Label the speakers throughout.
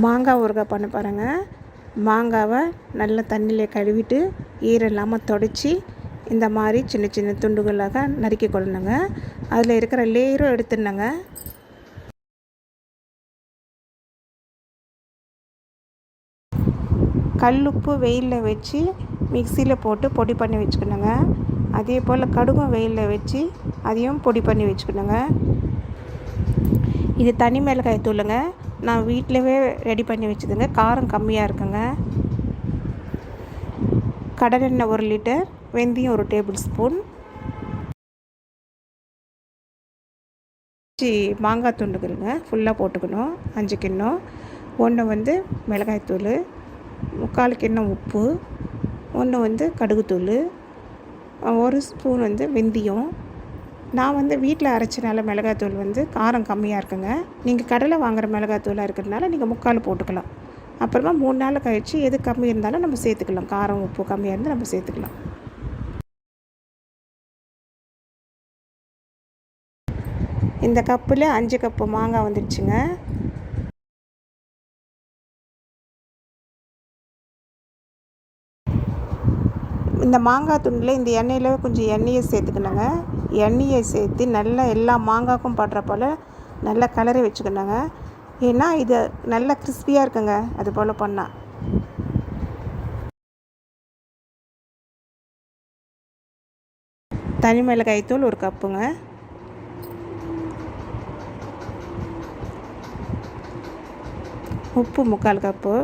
Speaker 1: மாங்காய் ஊறுகாய் பண்ண பாருங்க. மாங்காவை நல்லா தண்ணியில் கழுவிட்டு ஈரம் இல்லாமல் தொடச்சி இந்த மாதிரி சின்ன சின்ன துண்டுகளாக நறுக்கி கொள்ளணுங்க. அதில் இருக்கிற லேயரும் எடுத்துடணுங்க. கல்லுப்பு வெயிலில் வச்சு மிக்சியில் போட்டு பொடி பண்ணி வச்சுக்கணுங்க. அதே போல் கடுகும் வெயிலில் வச்சு அதையும் பொடி பண்ணி வச்சுக்கணுங்க. இது தனி மிளகாய் தூளுங்க. நான் வீட்டிலவே ரெடி பண்ணி வச்சுதுங்க. காரம் கம்மியாக இருக்குங்க. கடலெண்ணெய் ஒரு லிட்டர் வெந்தயம் ஒரு டேபிள் ஸ்பூன் அஞ்சு மாங்காய் துண்டுகளுங்க. ஃபுல்லாக போட்டுக்கணும். அஞ்சு கிண்ணம். ஒன்று வந்து மிளகாய்த்தூள் முக்கால் கிண்ணம் உப்பு. ஒன்று வந்து கடுகுத்தூள் ஒரு ஸ்பூன் வந்து வெந்தயம். நான் வந்து வீட்டில் அரைச்சனால மிளகாத்தூள் வந்து காரம் கம்மியாக இருக்குங்க. நீங்கள் கடலை வாங்குகிற மிளகாத்தூளாக இருக்கிறதுனால நீங்கள் முக்கால் போட்டுக்கலாம். அப்புறமா மூணு நாள் கழித்து எது கம்மி இருந்தாலும் நம்ம சேர்த்துக்கலாம். காரம் உப்பு கம்மியாக இருந்தால் நம்ம சேர்த்துக்கலாம். இந்த கப்பில் அஞ்சு கப்பு மாங்காய் வந்துடுச்சுங்க. இந்த மாங்காய் துண்டில் இந்த எண்ணெயில் கொஞ்சம் எண்ணெயை சேர்த்துக்கணுங்க. எண்ணெயை சேர்த்து நல்லா எல்லா மாங்காய்க்கும் படுற போல் நல்லா கலரி வச்சுக்கணுங்க. ஏன்னா இது நல்லா கிறிஸ்பியாக இருக்குங்க. அது போல் பண்ணால் தனி மிளகாய் தூள் ஒரு கப்புங்க. உப்பு முக்கால் கப்பு.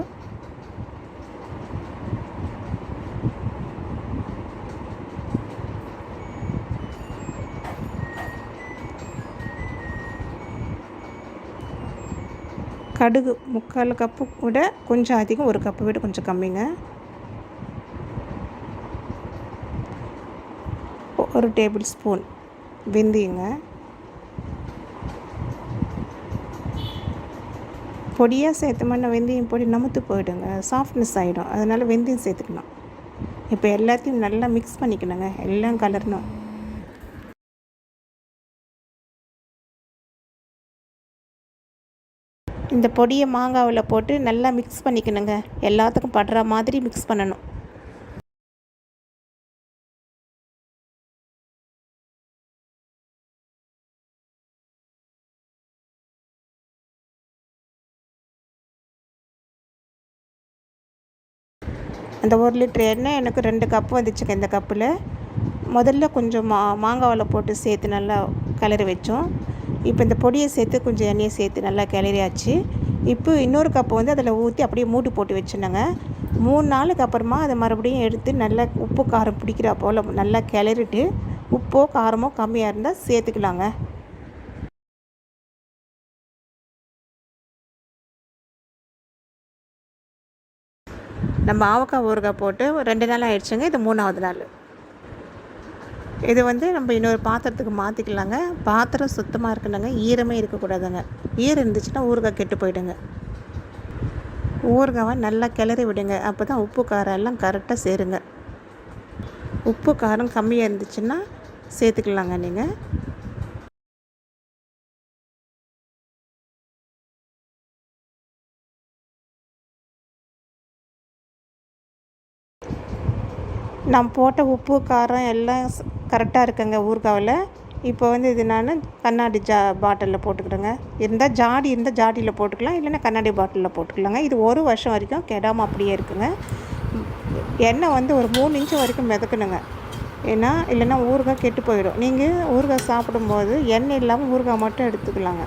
Speaker 1: கடுகு முக்கால் கப்பு விட கொஞ்சம் அதிகம் ஒரு கப்பு விட கொஞ்சம் கம்மிங்க. ஒரு டேபிள் ஸ்பூன் வெந்தயங்க. பொடியாக சேர்த்தோம்னா வெந்தயம் பொடி நமுத்து போயிடுங்க சாஃப்ட்னஸ் ஆகிடும் அதனால் வெந்தயம் சேர்த்துக்கணும் இப்போ எல்லாத்தையும் நல்லா மிக்ஸ் பண்ணிக்கணுங்க. எல்லாம் கலரணும். இந்த பொடியை மாங்காவில் போட்டு நல்லா மிக்ஸ் பண்ணிக்கணுங்க. எல்லாத்துக்கும் படுற மாதிரி மிக்ஸ் பண்ணணும். அந்த ஒரு லிட்டர் எண்ணெய் எனக்கு ரெண்டு கப்பு வந்துச்சுங்க இந்த கப்பில் முதல்ல கொஞ்சம் மா மாங்காவில் போட்டு சேர்த்து நல்லா கிளறி வச்சோம். இப்போ இந்த பொடியை சேர்த்து கொஞ்சம் எண்ணெயை சேர்த்து நல்லா கிளறியாச்சு. இப்போ இன்னொரு கப்பு வந்து அதில் ஊற்றி அப்படியே மூடி போட்டு வச்சுருந்தாங்க மூணு நாளுக்கு அப்புறமா அதை மறுபடியும் எடுத்து நல்லா உப்பு காரம் பிடிக்கிறா போல் நல்லா கிளறிட்டு உப்போ காரமோ கம்மியாக இருந்தால் சேர்த்துக்கலாங்க. நம்ம ஆவக்காய் ஊறுகாய் போட்டு ரெண்டு நாள் ஆயிடுச்சுங்க இது மூணாவது நாள். இது வந்து நம்ம இன்னொரு பாத்திரத்துக்கு மாற்றிக்கலாங்க பாத்திரம் சுத்தமாக இருக்கணுங்க. ஈரமே இருக்கக்கூடாதுங்க. ஈரம் இருந்துச்சுன்னா ஊறுகாய் கெட்டு போயிடுங்க. ஊறுகாவை நல்லா கிளறி விடுங்க. அப்போ தான் உப்பு காரம் எல்லாம் கரெக்டாக சேருங்க. உப்பு காரம் கம்மியாக இருந்துச்சுன்னா சேர்த்துக்கலாங்க நீங்கள் நான் போட்ட உப்பு காரம் எல்லாம் கரெக்டாக இருக்குங்க ஊறுகாவில் இப்போ வந்து இது நான் கண்ணாடி ஜா பாட்டிலில் போட்டுக்கிறேங்க. இருந்தால் ஜாடி இருந்தால் ஜாடியில் போட்டுக்கலாம் இல்லைன்னா கண்ணாடி பாட்டிலில் போட்டுக்கலாங்க. இது ஒரு வருஷம் வரைக்கும் கெடாமல் அப்படியே இருக்குங்க. எண்ணெய் வந்து ஒரு மூணு இன்ச்சு வரைக்கும் மிதக்கணுங்க. ஏன்னா இல்லைன்னா ஊறுகாய் கெட்டு போயிடும். நீங்கள் ஊறுகாய் சாப்பிடும்போது எண்ணெய் இல்லாமல் ஊறுகாய் மட்டும் எடுத்துக்கலாங்க.